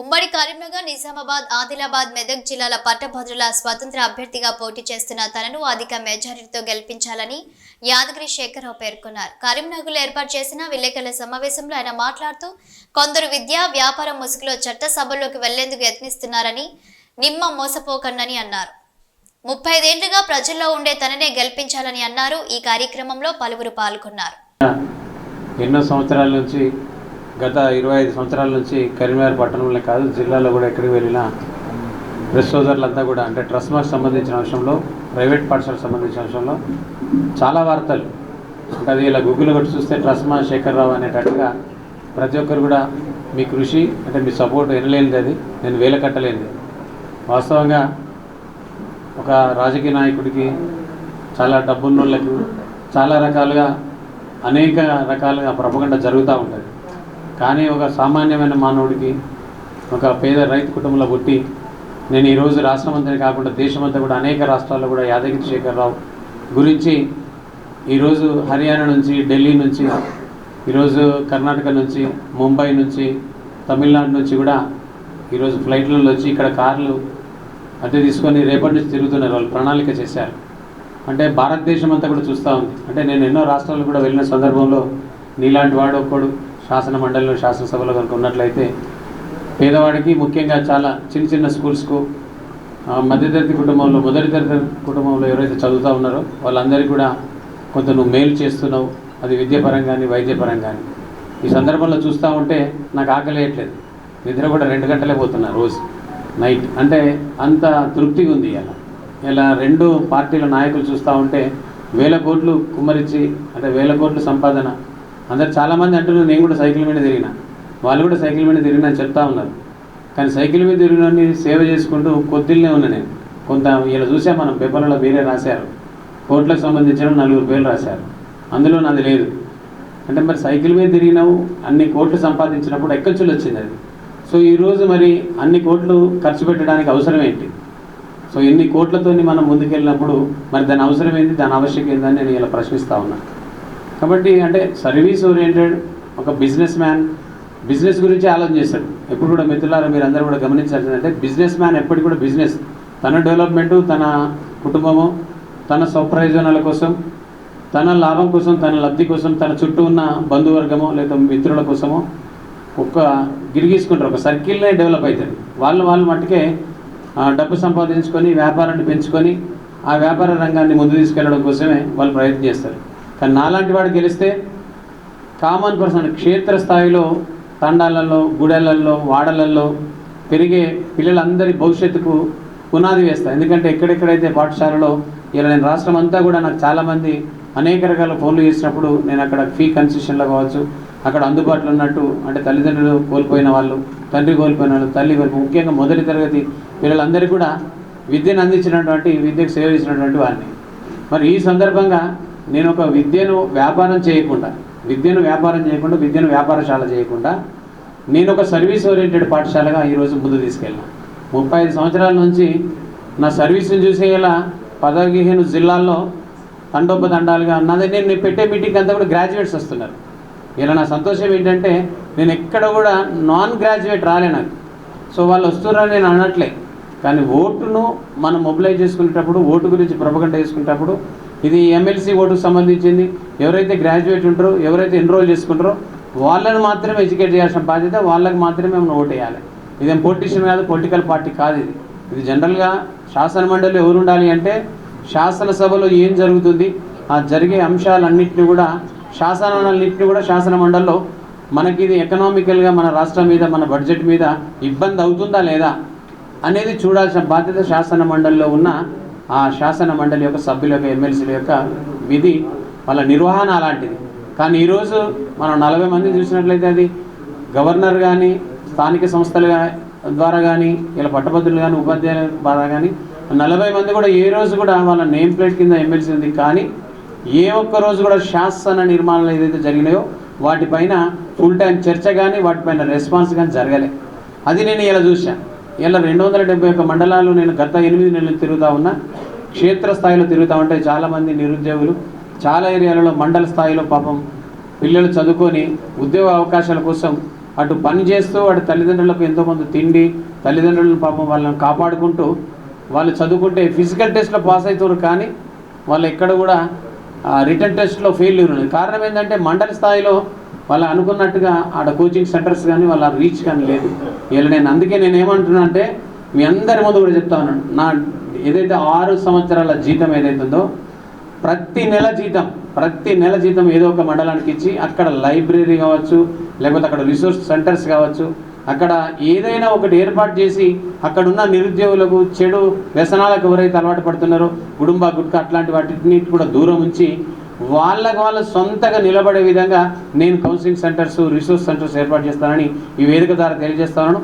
ఉమ్మడి కరీంనగర్ నిజామాబాద్ ఆదిలాబాద్ మెదక్ జిల్లాల పట్టభద్రుల స్వతంత్ర అభ్యర్థిగా పోటీ చేస్తున్న తనను అధిక మెజారిటీతో గెలిపించాలని యాదగిరి శేఖరరావు పేర్కొన్నారు. కరీంనగర్లో ఏర్పాటు చేసిన విలేకరుల సమావేశంలో ఆయన మాట్లాడుతూ కొందరు విద్యా వ్యాపార ముసుగులో చట్టసభల్లోకి వెళ్ళేందుకు యత్నిస్తున్నారని నిమ్మ మోసపోకండని అన్నారు. ముప్పై ఐదేళ్ళుగా ప్రజల్లో ఉండే తననే గెలిపించాలని అన్నారు. ఈ కార్యక్రమంలో పలువురు పాల్గొన్నారు. ఎన్నో సంవత్సరాల నుంచి గత ఇరవై ఐదు సంవత్సరాల నుంచి కరీంనగర్ పట్టణంలో కాదు జిల్లాలో కూడా ఎక్కడికి వెళ్ళినా ప్రెస్ సోదరులంతా కూడా అంటే ట్రస్ట్ మార్క్ సంబంధించిన అంశంలో ప్రైవేట్ పాఠశాలకు సంబంధించిన అంశంలో చాలా వార్తలు. అంటే అది ఇలా గూగుల్ కొట్టి చూస్తే ట్రస్ట్ శేఖర్రావు అనేటట్టుగా ప్రతి ఒక్కరు కూడా మీ కృషి అంటే మీ సపోర్ట్ వినలేనిది అది. నేను వేల కట్టలేనిది. వాస్తవంగా ఒక రాజకీయ నాయకుడికి చాలా డబ్బున్నోళ్ళకు చాలా రకాలుగా అనేక రకాలుగా ప్రపగండ జరుగుతూ ఉంటుంది కానీ ఒక సామాన్యమైన మానవుడికి ఒక పేద రైతు కుటుంబంలో పుట్టి నేను ఈరోజు రాష్ట్రం కాకుండా దేశమంతా కూడా అనేక రాష్ట్రాల్లో కూడా యాదగిరి శేఖరరావు గురించి ఈరోజు హర్యానా నుంచి ఢిల్లీ నుంచి ఈరోజు కర్ణాటక నుంచి ముంబై నుంచి తమిళనాడు నుంచి కూడా ఈరోజు ఫ్లైట్లలో వచ్చి ఇక్కడ కార్లు అద్దె తీసుకొని రేపటి నుంచి తిరుగుతున్నారు. వాళ్ళు ప్రణాళిక చేశారు. అంటే భారతదేశం అంతా కూడా చూస్తూ ఉంది. అంటే నేను ఎన్నో రాష్ట్రాలు కూడా వెళ్ళిన సందర్భంలో నీలాంటి వాడు ఒక్కడు శాసన మండలిలో శాసనసభలో కనుక ఉన్నట్లయితే పేదవాడికి ముఖ్యంగా చాలా చిన్న చిన్న స్కూల్స్కు మధ్యతరగతి కుటుంబంలో మొదటి తరగతి కుటుంబంలో ఎవరైతే చదువుతూ ఉన్నారో వాళ్ళందరికీ కూడా కొంత నువ్వు మేలు చేస్తున్నావు. అది విద్యాపరంగా కానీ వైద్యపరంగా కానీ ఈ సందర్భంలో చూస్తూ ఉంటే నాకు ఆకలేయట్లేదు నిద్ర కూడా రెండు గంటలే పోతున్నా రోజు నైట్. అంటే అంత తృప్తిగా ఉంది ఇలా ఇలా రెండు పార్టీల నాయకులు చూస్తూ ఉంటే వేల కోట్లు కుమ్మరించి అంటే వేల కోట్లు సంపాదన అందరు చాలామంది అంటున్నారు నేను కూడా సైకిల్ మీద తిరిగిన. వాళ్ళు కూడా సైకిల్ మీద తిరిగిన అని చెప్తా ఉన్నారు. కానీ సైకిల్ మీద తిరిగినని సేవ చేసుకుంటూ కొద్దిల్లే ఉన్నా నేను. కొంత ఇలా చూసా మనం పేపర్లలో వేరే రాశారు. కోట్లకు సంబంధించిన నలుగురు పేర్లు రాశారు. అందులో నాది లేదు. అంటే మరి సైకిల్ మీద తిరిగినావు అన్ని కోట్లు సంపాదించినప్పుడు ఎక్కచులు వచ్చింది అది? సో ఈరోజు మరి అన్ని కోట్లు ఖర్చు పెట్టడానికి అవసరం ఏంటి? సో ఎన్ని కోట్లతోని మనం ముందుకెళ్ళినప్పుడు మరి దాని అవసరం ఏంటి దాని ఆవశ్యకత ఏందని నేను ఇలా ప్రశ్నిస్తా ఉన్నా. కాబట్టి అంటే సర్వీస్ ఓరియంటెడ్ ఒక బిజినెస్ మ్యాన్ బిజినెస్ గురించి ఆలోచన చేశాడు. ఎప్పుడు కూడా మిత్రులారా మీరు అందరూ కూడా గమనించాల్సిందంటే బిజినెస్ మ్యాన్ ఎప్పటికి కూడా బిజినెస్ తన డెవలప్మెంటు తన కుటుంబము తన స్వప్రయోజనాల కోసం తన లాభం కోసం తన లబ్ధి కోసం తన చుట్టూ ఉన్న బంధువర్గమో లేదా మిత్రుల కోసమో ఒక గిరిగీసుకుంటారు. ఒక సర్కిల్నే డెవలప్ అవుతుంది వాళ్ళు వాళ్ళు మట్టుకే డబ్బు సంపాదించుకొని వ్యాపారాన్ని పెంచుకొని ఆ వ్యాపార రంగాన్ని ముందు తీసుకెళ్ళడం కోసమే వాళ్ళు ప్రయత్నం చేస్తారు. కానీ నాలాంటి వాడు గెలిస్తే కామన్ పర్సన్ క్షేత్రస్థాయిలో తండాలలో గుడెలల్లో వాడలల్లో పెరిగే పిల్లలందరి భవిష్యత్తుకు పునాది వేస్తాయి ఎందుకంటే ఎక్కడెక్కడైతే పాఠశాలలో ఇలా నేను రాష్ట్రం అంతా కూడా నాకు చాలామంది అనేక రకాల ఫోన్లు చేసినప్పుడు నేను అక్కడ ఫీ కన్సెషన్లో కావచ్చు అక్కడ అందుబాటులో ఉన్నట్టు అంటే తల్లిదండ్రులు కోల్పోయిన వాళ్ళు తండ్రి కోల్పోయిన వాళ్ళు తల్లి కోల్పోయిన ముఖ్యంగా మొదటి తరగతి పిల్లలందరికీ కూడా విద్యను అందించినటువంటి విద్యకు సేవ చేసినటువంటి వారిని. మరి ఈ సందర్భంగా నేను ఒక విద్యను వ్యాపారం చేయకుండా విద్యను వ్యాపారం చేయకుండా విద్యను వ్యాపారశాల చేయకుండా నేను ఒక సర్వీస్ ఓరియంటెడ్ పాఠశాలగా ఈరోజు ముందు తీసుకెళ్ళాను. ముప్పై ఐదు సంవత్సరాల నుంచి నా సర్వీస్ని చూసేలా పదహేను జిల్లాల్లో తండోపదండాలుగా నాది నేను పెట్టే మీటింగ్ అంతా కూడా గ్రాడ్యుయేట్స్ వస్తున్నారు. ఇలా నా సంతోషం ఏంటంటే నేను ఎక్కడ కూడా నాన్ గ్రాడ్యుయేట్ రాలే నాకు. సో వాళ్ళు వస్తున్నారని నేను అనట్లే. కానీ ఓటును మనం మొబిలైజ్ చేసుకునేటప్పుడు ఓటు గురించి ప్రపగంట చేసుకునేటప్పుడు ఇది ఎమ్మెల్సీ ఓటుకు సంబంధించింది. ఎవరైతే గ్రాడ్యుయేట్ ఉంటారో ఎవరైతే ఎన్రోల్ చేసుకుంటారో వాళ్ళని మాత్రమే ఎడ్యుకేట్ చేయాల్సిన బాధ్యత వాళ్ళకి మాత్రమే మనం ఓటు వేయాలి. ఇదేం పొలిటీషియన్ కాదు పొలిటికల్ పార్టీ కాదు ఇది. ఇది జనరల్గా శాసన మండలి ఎవరు ఉండాలి అంటే శాసనసభలో ఏం జరుగుతుంది ఆ జరిగే అంశాలన్నింటినీ కూడా శాసనాలన్నింటినీ కూడా శాసన మండలిలో మనకి ఇది ఎకనామికల్గా మన రాష్ట్రం మీద మన బడ్జెట్ మీద ఇబ్బంది అవుతుందా లేదా అనేది చూడాల్సిన బాధ్యత శాసన మండలిలో ఉన్న ఆ శాసన మండలి యొక్క సభ్యుల యొక్క ఎమ్మెల్సీల యొక్క విధి వాళ్ళ నిర్వహణ అలాంటిది. కానీ ఈరోజు మనం నలభై మంది చూసినట్లయితే అది గవర్నర్ కానీ స్థానిక సంస్థల ద్వారా కానీ ఇలా పట్టభద్రులు కానీ ఉపాధ్యాయుల ద్వారా కానీ నలభై మంది కూడా ఏ రోజు కూడా వాళ్ళ నేమ్ ప్లేట్ కింద ఎమ్మెల్సీ ఉంది. కానీ ఏ ఒక్క రోజు కూడా శాసన నిర్మాణాలు ఏదైతే జరిగినాయో వాటిపైన ఫుల్ టైం చర్చ కానీ వాటిపైన రెస్పాన్స్ కానీ జరగలే. అది నేను ఇలా చూశాను ఇలా రెండు వందల డెబ్బై ఒక్క మండలాలు నేను గత ఎనిమిది నెలలు తిరుగుతూ ఉన్నా క్షేత్రస్థాయిలో తిరుగుతూ ఉంటే చాలామంది నిరుద్యోగులు చాలా ఏరియాలలో మండల స్థాయిలో పాపం పిల్లలు చదువుకొని ఉద్యోగ అవకాశాల కోసం అటు పని చేస్తూ అటు తల్లిదండ్రులకు ఎంతోమంది తిండి తల్లిదండ్రులను పాపం వాళ్ళని కాపాడుకుంటూ వాళ్ళు చదువుకుంటే ఫిజికల్ టెస్ట్లో పాస్ అవుతారు కానీ వాళ్ళు ఎక్కడ కూడా రిటర్న్ టెస్ట్లో ఫెయిల్యూర్ ఉన్నది కారణం ఏంటంటే మండల స్థాయిలో వాళ్ళు అనుకున్నట్టుగా ఆడ కోచింగ్ సెంటర్స్ కానీ వాళ్ళ రీచ్ కానీ లేదు. వీళ్ళు నేను అందుకే నేను ఏమంటున్నా అంటే మీ అందరి ముందు కూడా చెప్తా ఉన్నాను. నా ఏదైతే ఆరు సంవత్సరాల జీతం ఏదైతే ఉందో ప్రతి నెల జీతం ప్రతి నెల జీతం ఏదో ఒక మండలానికి ఇచ్చి అక్కడ లైబ్రరీ కావచ్చు లేకపోతే అక్కడ రిసోర్స్ సెంటర్స్ కావచ్చు అక్కడ ఏదైనా ఒకటి ఏర్పాటు చేసి అక్కడున్న నిరుద్యోగులకు చెడు వ్యసనాలకు ఎవరైతే అలవాటు పడుతున్నారో గుడుంబా గుట్క అట్లాంటి వాటిని కూడా దూరం ఉంచి వాళ్ళకు వాళ్ళ సొంతగా నిలబడే విధంగా నేను కౌన్సిలింగ్ సెంటర్స్ రిసోర్స్ సెంటర్స్ ఏర్పాటు చేస్తానని ఈ వేదిక ద్వారా తెలియజేస్తాను